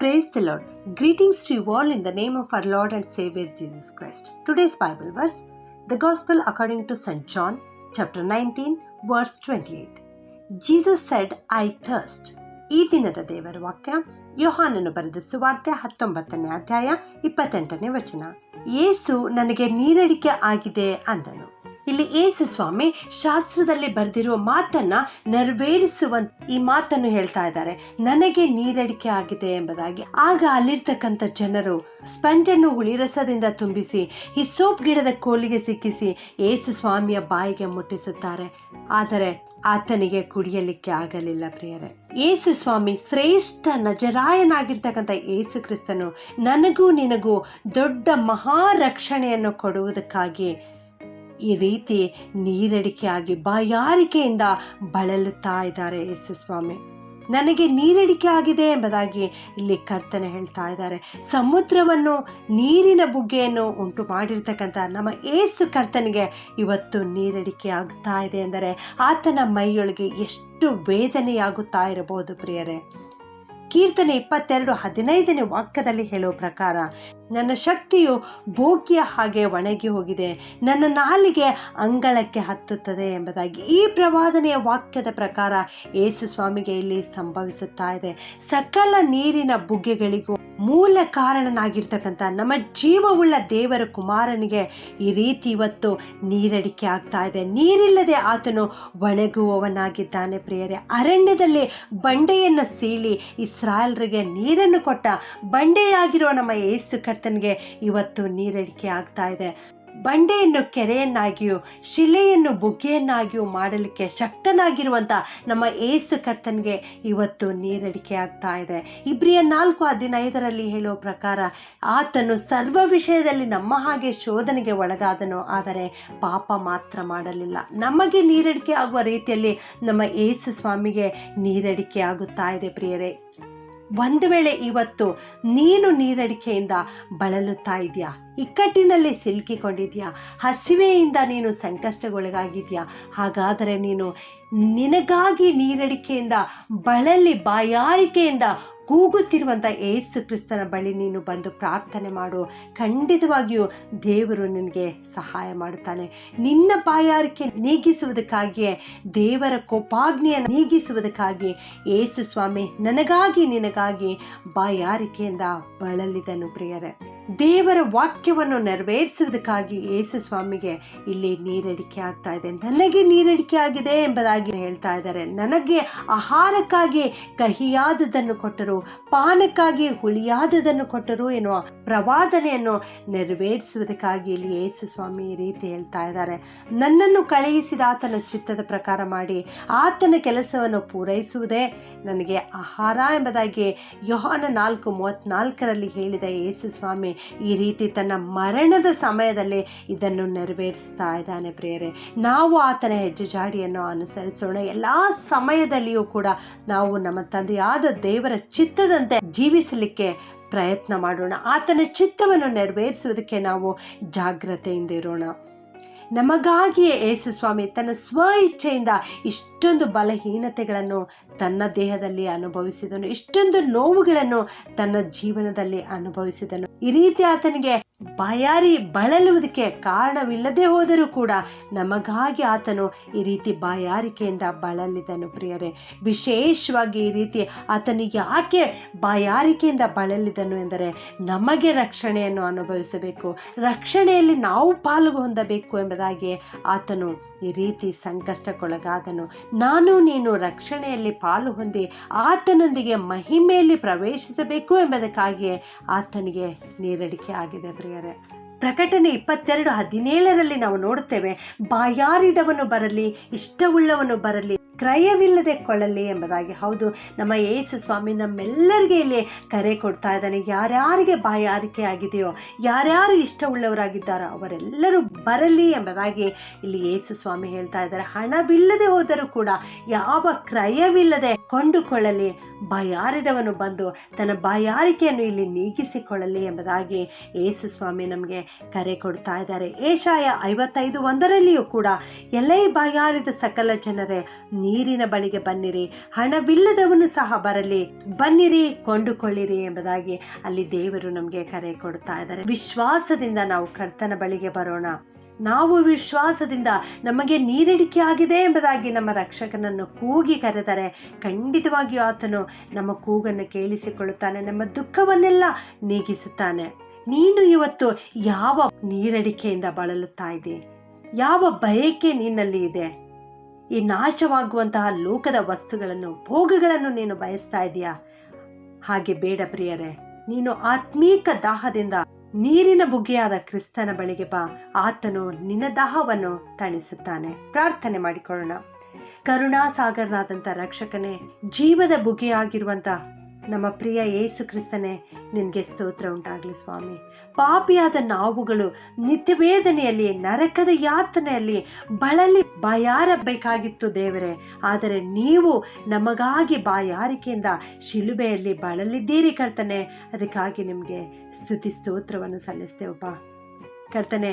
Praise the lord greetings to you all in the name of our lord and saviour Jesus Christ today's Bible verse the gospel according to saint John chapter nineteen verse twenty eight Jesus said I thirst ಈ ದಿನದ ದೇವರ ವಾಕ್ಯ ಯೋಹಾನನ್ನು ಬರೆದ ಸುವಾರ್ತೆ ಹತ್ತೊಂಬತ್ತನೇ ಅಧ್ಯಾಯ ಇಪ್ಪತ್ತೆಂಟನೇ ವಚನ. ಯೇಸು, ನನಗೆ ನೀರಡಿಕೆ ಆಗಿದೆ ಅಂದನು. ಇಲ್ಲಿ ಏಸು ಸ್ವಾಮಿ ಶಾಸ್ತ್ರದಲ್ಲಿ ಬರೆದಿರುವ ಮಾತನ್ನ ನೆರವೇರಿಸುವಂತ ಈ ಮಾತನ್ನು ಹೇಳ್ತಾ ಇದ್ದಾರೆ. ನನಗೆ ನೀರಡಿಕೆ ಆಗಿದೆ ಎಂಬುದಾಗಿ. ಆಗ ಅಲ್ಲಿರ್ತಕ್ಕಂಥ ಜನರು ಸ್ಪಂಜನ್ನು ಹುಳಿರಸದಿಂದ ತುಂಬಿಸಿ ಈ ಸೋಪ್ ಗಿಡದ ಕೋಲಿಗೆ ಸಿಕ್ಕಿಸಿ ಏಸು ಸ್ವಾಮಿಯ ಬಾಯಿಗೆ ಮುಟ್ಟಿಸುತ್ತಾರೆ. ಆದರೆ ಆತನಿಗೆ ಕುಡಿಯಲಿಕ್ಕೆ ಆಗಲಿಲ್ಲ ಪ್ರಿಯರೇ. ಏಸು ಸ್ವಾಮಿ ಶ್ರೇಷ್ಠ ನಜರಾಯನಾಗಿರ್ತಕ್ಕಂಥ ಏಸು ಕ್ರಿಸ್ತನು ನನಗೂ ನಿನಗೂ ದೊಡ್ಡ ಮಹಾರಕ್ಷಣೆಯನ್ನು ಕೊಡುವುದಕ್ಕಾಗಿ ಈ ರೀತಿ ನೀರಡಿಕೆಯಾಗಿ ಬಾಯಾರಿಕೆಯಿಂದ ಬಳಲುತ್ತಾ ಇದ್ದಾರೆ ಯೇಸು ಸ್ವಾಮಿ? ನನಗೆ ನೀರಡಿಕೆ ಆಗಿದೆ ಎಂಬುದಾಗಿ ಇಲ್ಲಿ ಕರ್ತನೆ ಹೇಳ್ತಾ ಇದ್ದಾರೆ. ಸಮುದ್ರವನ್ನು, ನೀರಿನ ಬುಗ್ಗೆಯನ್ನು ಉಂಟು ಮಾಡಿರ್ತಕ್ಕಂಥ ನಮ್ಮ ಏಸು ಕರ್ತನಿಗೆ ಇವತ್ತು ನೀರಡಿಕೆ ಆಗ್ತಾ ಇದೆ ಎಂದರೆ ಆತನ ಮೈಯೊಳಗೆ ಎಷ್ಟು ವೇದನೆಯಾಗುತ್ತಾ ಇರಬಹುದು ಪ್ರಿಯರೇ? ಕೀರ್ತನೆ ಇಪ್ಪತ್ತೆರಡು ಹದಿನೈದನೇ ವಾಕ್ಯದಲ್ಲಿ ಹೇಳುವ ಪ್ರಕಾರ ನನ್ನ ಶಕ್ತಿಯು ಬೋಕಿಯ ಹಾಗೆ ಒಣಗಿ ಹೋಗಿದೆ. ನನ್ನ ನಾಲಿಗೆ ಅಂಗಳಕ್ಕೆ ಹತ್ತುತ್ತದೆ ಎಂಬುದಾಗಿ ಈ ಪ್ರವಾದನೆಯ ವಾಕ್ಯದ ಪ್ರಕಾರ ಯೇಸು ಸ್ವಾಮಿಗೆ ಇಲ್ಲಿ ಸಂಭವಿಸುತ್ತಾ ಇದೆ. ಸಕಲ ನೀರಿನ ಬುಗ್ಗೆಗಳಿಗೂ ಮೂಲ ಕಾರಣನಾಗಿರ್ತಕ್ಕಂಥ ನಮ್ಮ ಜೀವವುಳ್ಳ ದೇವರ ಕುಮಾರನಿಗೆ ಈ ರೀತಿ ಇವತ್ತು ನೀರಡಿಕೆ ಆಗ್ತಾ ಇದೆ. ನೀರಿಲ್ಲದೆ ಆತನು ಒಣಗುವವನಾಗಿದ್ದಾನೆ ಪ್ರಿಯರೇ. ಅರಣ್ಯದಲ್ಲಿ ಬಂಡೆಯನ್ನು ಸೀಳಿ ಇಸ್ರಾಯಲ್ರಿಗೆ ನೀರನ್ನು ಕೊಟ್ಟ ಬಂಡೆಯಾಗಿರುವ ನಮ್ಮ ಏಸು ಕರ್ತನಿಗೆ ಇವತ್ತು ನೀರಡಿಕೆ ಆಗ್ತಾ ಇದೆ. ಬಂಡೆಯನ್ನು ಕೆರೆಯನ್ನಾಗಿಯೂ, ಶಿಲೆಯನ್ನು ಬುಗ್ಗೆಯನ್ನಾಗಿಯೂ ಮಾಡಲಿಕ್ಕೆ ಶಕ್ತನಾಗಿರುವಂಥ ನಮ್ಮ ಏಸು ಕರ್ತನಿಗೆ ಇವತ್ತು ನೀರಡಿಕೆ ಆಗ್ತಾ ಇದೆ. ಇಬ್ರಿಯ ನಾಲ್ಕು ಹದಿನೈದರಲ್ಲಿ ಹೇಳುವ ಪ್ರಕಾರ, ಆತನು ಸರ್ವ ವಿಷಯದಲ್ಲಿ ನಮ್ಮ ಹಾಗೆ ಶೋಧನೆಗೆ ಒಳಗಾದನು, ಆದರೆ ಪಾಪ ಮಾತ್ರ ಮಾಡಲಿಲ್ಲ. ನಮಗೆ ನೀರಡಿಕೆ ಆಗುವ ರೀತಿಯಲ್ಲಿ ನಮ್ಮ ಏಸು ಸ್ವಾಮಿಗೆ ನೀರಡಿಕೆ ಆಗುತ್ತಾ ಇದೆ ಪ್ರಿಯರೇ. ಒಂದು ವೇಳೆ ಇವತ್ತು ನೀನು ನೀರಡಿಕೆಯಿಂದ ಬಳಲುತ್ತಾ ಇದೆಯಾ? ಇಕ್ಕಟ್ಟಿನಲ್ಲಿ ಸಿಲುಕಿಕೊಂಡಿದ್ಯಾ? ಹಸಿವೆಯಿಂದ ನೀನು ಸಂಕಷ್ಟಗೊಳಗಾಗಿದೆಯಾ? ಹಾಗಾದರೆ ನೀನು ನಿನಗಾಗಿ ನೀರಡಿಕೆಯಿಂದ ಬಳಲಿ ಬಾಯಾರಿಕೆಯಿಂದ ಕೂಗುತ್ತಿರುವಂಥ ಏಸು ಕ್ರಿಸ್ತನ ಬಳಿ ನೀನು ಬಂದು ಪ್ರಾರ್ಥನೆ ಮಾಡು. ಖಂಡಿತವಾಗಿಯೂ ದೇವರು ನಿನಗೆ ಸಹಾಯ ಮಾಡುತ್ತಾನೆ. ನಿನ್ನ ಬಾಯಾರಿಕೆ ನೀಗಿಸುವುದಕ್ಕಾಗಿಯೇ, ದೇವರ ಕೋಪಾಗ್ನಿಯನ್ನು ನೀಗಿಸುವುದಕ್ಕಾಗಿ ಏಸು ಸ್ವಾಮಿ ನನಗಾಗಿ ನಿನಗಾಗಿ ಬಾಯಾರಿಕೆಯಿಂದ ಬಳಲಿದನು ಪ್ರಿಯರೇ. ದೇವರ ವಾಕ್ಯವನ್ನು ನೆರವೇರಿಸುವುದಕ್ಕಾಗಿ ಯೇಸು ಸ್ವಾಮಿಗೆ ಇಲ್ಲಿ ನೀರಡಿಕೆ ಆಗ್ತಾ ಇದೆ. ನನಗೆ ನೀರಡಿಕೆ ಆಗಿದೆ ಎಂಬುದಾಗಿ ಹೇಳ್ತಾ ಇದ್ದಾರೆ. ನನಗೆ ಆಹಾರಕ್ಕಾಗಿ ಕಹಿಯಾದದನ್ನು ಕೊಟ್ಟರು ಪಾನಕ್ಕಾಗಿ ಹುಳಿಯಾದದನ್ನು ಕೊಟ್ಟರು ಎನ್ನುವ ಪ್ರವಾದನೆಯನ್ನು ನೆರವೇರಿಸುವುದಕ್ಕಾಗಿ ಇಲ್ಲಿ ಯೇಸು ಸ್ವಾಮಿ ಈ ರೀತಿ ಹೇಳ್ತಾ ಇದ್ದಾರೆ. ನನ್ನನ್ನು ಕಳುಹಿಸಿದ ಆತನ ಚಿತ್ತದ ಪ್ರಕಾರ ಮಾಡಿ ಆತನ ಕೆಲಸವನ್ನು ಪೂರೈಸುವುದೇ ನನಗೆ ಆಹಾರ ಎಂಬುದಾಗಿ ಯೋಹಾನ ನಾಲ್ಕು ಮೂವತ್ನಾಲ್ಕರಲ್ಲಿ ಹೇಳಿದ ಯೇಸು ಸ್ವಾಮಿ ಈ ರೀತಿ ತನ್ನ ಮರಣದ ಸಮಯದಲ್ಲಿ ಇದನ್ನು ನೆರವೇರಿಸ್ತಾ ಇದ್ದಾನೆ ಪ್ರಿಯರೇ. ನಾವು ಆತನ ಹೆಜ್ಜೆ ಜಾಡಿಯನ್ನು ಅನುಸರಿಸೋಣ. ಎಲ್ಲ ಸಮಯದಲ್ಲಿಯೂ ಕೂಡ ನಾವು ನಮ್ಮ ತಂದೆಯಾದ ದೇವರ ಚಿತ್ತದಂತೆ ಜೀವಿಸಲಿಕ್ಕೆ ಪ್ರಯತ್ನ ಮಾಡೋಣ. ಆತನ ಚಿತ್ತವನ್ನು ನೆರವೇರಿಸುವುದಕ್ಕೆ ನಾವು ಜಾಗ್ರತೆಯಿಂದ ಇರೋಣ. ನಮಗಾಗಿಯೇ ಯೇಸು ಸ್ವಾಮಿ ತನ್ನ ಸ್ವ ಇಚ್ಛೆಯಿಂದ ಇಷ್ಟೊಂದು ಬಲಹೀನತೆಗಳನ್ನು ತನ್ನ ದೇಹದಲ್ಲಿ ಅನುಭವಿಸಿದನು. ಇಷ್ಟೊಂದು ನೋವುಗಳನ್ನು ತನ್ನ ಜೀವನದಲ್ಲಿ ಅನುಭವಿಸಿದನು. ಈ ರೀತಿ ಆತನಿಗೆ ಬಾಯಾರಿ ಬಳಲುವುದಕ್ಕೆ ಕಾರಣವಿಲ್ಲದೆ ಹೋದರೂ ಕೂಡ ನಮಗಾಗಿ ಆತನು ಈ ರೀತಿ ಬಾಯಾರಿಕೆಯಿಂದ ಬಳಲಿದನು ಪ್ರಿಯರೇ. ವಿಶೇಷವಾಗಿ ಈ ರೀತಿ ಆತನು ಯಾಕೆ ಬಾಯಾರಿಕೆಯಿಂದ ಬಳಲಿದನು ಎಂದರೆ ನಮಗೆ ರಕ್ಷಣೆಯನ್ನು ಅನುಭವಿಸಬೇಕು. ರಕ್ಷಣೆಯಲ್ಲಿ ನಾವು ಪಾಲು ಹೊಂದಬೇಕು ಎಂಬುದಾಗಿ ಆತನು ಈ ರೀತಿ ಸಂಕಷ್ಟಕ್ಕೊಳಗಾದನು. ನಾನು ನೀನು ರಕ್ಷಣೆಯಲ್ಲಿ ಪಾಲು ಹೊಂದಿ ಆತನೊಂದಿಗೆ ಮಹಿಮೆಯಲ್ಲಿ ಪ್ರವೇಶಿಸಬೇಕು ಎಂಬುದಕ್ಕಾಗಿಯೇ ಆತನಿಗೆ ನೀರಡಿಕೆ ಆಗಿದೆ ಪ್ರಿಯರೇ, ಪ್ರಕಟಣೆ ಇಪ್ಪತ್ತೆರಡು ಹದಿನೇಳರಲ್ಲಿ ನಾವು ನೋಡುತ್ತೇವೆ, ಬಾಯಾರಿದವನು ಬರಲಿ, ಇಷ್ಟವುಳ್ಳವನು ಬರಲಿ, ಕ್ರಯವಿಲ್ಲದೆ ಕೊಳ್ಳಲಿ ಎಂಬುದಾಗಿ. ಹೌದು, ನಮ್ಮ ಯೇಸು ಸ್ವಾಮಿ ನಮ್ಮೆಲ್ಲರಿಗೆ ಇಲ್ಲಿ ಕರೆ ಕೊಡ್ತಾ ಇದ್ದಾನೆ. ಯಾರ್ಯಾರಿಗೆ ಬಾಯಾರಿಕೆ ಆಗಿದೆಯೋ ಯಾರ್ಯಾರು ಇಷ್ಟವುಳ್ಳವರಾಗಿದ್ದಾರೋ ಅವರೆಲ್ಲರೂ ಬರಲಿ ಎಂಬುದಾಗಿ ಇಲ್ಲಿ ಯೇಸು ಸ್ವಾಮಿ ಹೇಳ್ತಾ ಇದ್ದಾರೆ. ಹಣವಿಲ್ಲದೆ ಹೋದರೂ ಕೂಡ, ಯಾವ ಕ್ರಯವಿಲ್ಲದೆ ಕೊಂಡುಕೊಳ್ಳಲಿ ಬಾಯಾರಿದವನು ಬಂದು ತನ್ನ ಬಾಯಾರಿಕೆಯನ್ನು ಇಲ್ಲಿ ನೀಗಿಸಿಕೊಳ್ಳಲಿ ಎಂಬುದಾಗಿ ಯೇಸು ಸ್ವಾಮಿ ನಮಗೆ ಕರೆ ಕೊಡ್ತಾ ಇದ್ದಾರೆ. ಏಷಾಯ ಐವತ್ತೈದು ಒಂದರಲ್ಲಿಯೂ ಕೂಡ ಎಲೈ ಬಾಯಾರಿದ ಸಕಲ ಜನರೇ ನೀರಿನ ಬಳಿಗೆ ಬನ್ನಿರಿ, ಹಣವಿಲ್ಲದವನು ಸಹ ಬರಲಿ, ಬನ್ನಿರಿ, ಕೊಂಡುಕೊಳ್ಳಿರಿ ಎಂಬುದಾಗಿ ಅಲ್ಲಿ ದೇವರು ನಮಗೆ ಕರೆ ಕೊಡ್ತಾ ಇದ್ದಾರೆ. ವಿಶ್ವಾಸದಿಂದ ನಾವು ಕರ್ತನ ಬಳಿಗೆ ಬರೋಣ. ನಾವು ವಿಶ್ವಾಸದಿಂದ ನಮಗೆ ನೀರಿಡಿಕೆ ಆಗಿದೆ ಎಂಬುದಾಗಿ ನಮ್ಮ ರಕ್ಷಕನನ್ನು ಕೂಗಿ ಕರೆದರೆ ಖಂಡಿತವಾಗಿಯೂ ಆತನು ನಮ್ಮ ಕೂಗನ್ನು ಕೇಳಿಸಿಕೊಳ್ಳುತ್ತಾನೆ, ನಮ್ಮ ದುಃಖವನ್ನೆಲ್ಲ ನೀಗಿಸುತ್ತಾನೆ. ನೀನು ಇವತ್ತು ಯಾವ ನೀರಡಿಕೆಯಿಂದ ಬಳಲುತ್ತಾ ಇದೆ ಯಾವ ಬಯಕೆ ನಿನ್ನಲ್ಲಿ ಇದೆ? ಈ ನಾಶವಾಗುವಂತಹ ಲೋಕದ ವಸ್ತುಗಳನ್ನು, ಭೋಗಗಳನ್ನು ನೀನು ಬಯಸ್ತಾ ಇದೆಯಾ? ಹಾಗೆ ಬೇಡ ಪ್ರಿಯರೇ, ನೀನು ಆತ್ಮೀಕ ದಾಹದಿಂದ ನೀರಿನ ಬುಗ್ಗೆಯಾದ ಕ್ರಿಸ್ತನ ಬಳಿಗೆ ಬಾ. ಆತನು ನಿನ್ನ ದಾಹವನ್ನು ತಣಿಸುತ್ತಾನೆ. ಪ್ರಾರ್ಥನೆ ಮಾಡಿಕೊಳ್ಳೋಣ. ಕರುಣಾಸಾಗರನಾದಂಥ ರಕ್ಷಕನೇ, ಜೀವದ ಬುಗ್ಗೆಯಾಗಿರುವಂಥ ನಮ್ಮ ಪ್ರಿಯ ಏಸು ಕ್ರಿಸ್ತನೇ, ನಿನಗೆ ಸ್ತೋತ್ರ ಉಂಟಾಗಲಿ ಸ್ವಾಮಿ. ಪಾಪಿಯಾದ ನಾವುಗಳು ನಿತ್ಯವೇದನೆಯಲ್ಲಿ, ನರಕದ ಯಾತನೆಯಲ್ಲಿ ಬಳಲಿ ಬಾಯಾರಬೇಕಾಗಿತ್ತು ದೇವರೇ. ಆದರೆ ನೀವು ನಮಗಾಗಿ ಬಾಯಾರಿಕೆಯಿಂದ ಶಿಲುಬೆಯಲ್ಲಿ ಬಳಲಿದ್ದೀರಿ ಕರ್ತನೆ. ಅದಕ್ಕಾಗಿ ನಿಮಗೆ ಸ್ತುತಿ ಸ್ತೋತ್ರವನ್ನು ಸಲ್ಲಿಸ್ತೇವಪ್ಪ. ಕರ್ತನೆ,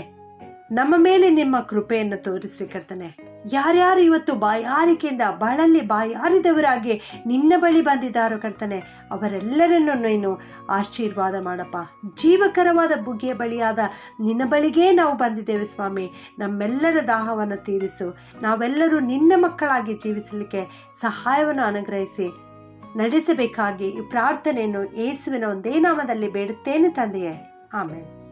ನಮ್ಮ ಮೇಲೆ ನಿಮ್ಮ ಕೃಪೆಯನ್ನು ತೋರಿಸಿ ಕರ್ತನೆ. ಯಾರ್ಯಾರು ಇವತ್ತು ಬಾಯಾರಿಕೆಯಿಂದ ಬಾಳಲ್ಲಿ ಬಾಯಾರಿದವರಾಗಿ ನಿನ್ನ ಬಳಿ ಬಂದಿದ್ದಾರೋ ಕರ್ತನೆ, ಅವರೆಲ್ಲರನ್ನು ನೀನು ಆಶೀರ್ವಾದ ಮಾಡಪ್ಪ. ಜೀವಕರವಾದ ಬುಗ್ಗೆಯ ಬಳಿಯಾದ ನಿನ್ನ ಬಳಿಗೇ ನಾವು ಬಂದಿದ್ದೇವೆ ಸ್ವಾಮಿ. ನಮ್ಮೆಲ್ಲರ ದಾಹವನ್ನು ತೀರಿಸು. ನಾವೆಲ್ಲರೂ ನಿನ್ನ ಮಕ್ಕಳಾಗಿ ಜೀವಿಸಲಿಕ್ಕೆ ಸಹಾಯವನ್ನು ಅನುಗ್ರಹಿಸಿ ನಡೆಸಬೇಕಾಗಿ ಈ ಪ್ರಾರ್ಥನೆಯನ್ನು ಯೇಸುವಿನ ಒಂದೇ ನಾಮದಲ್ಲಿ ಬೇಡುತ್ತೇನೆ ತಂದೆಯೇ. ಆಮೇಲೆ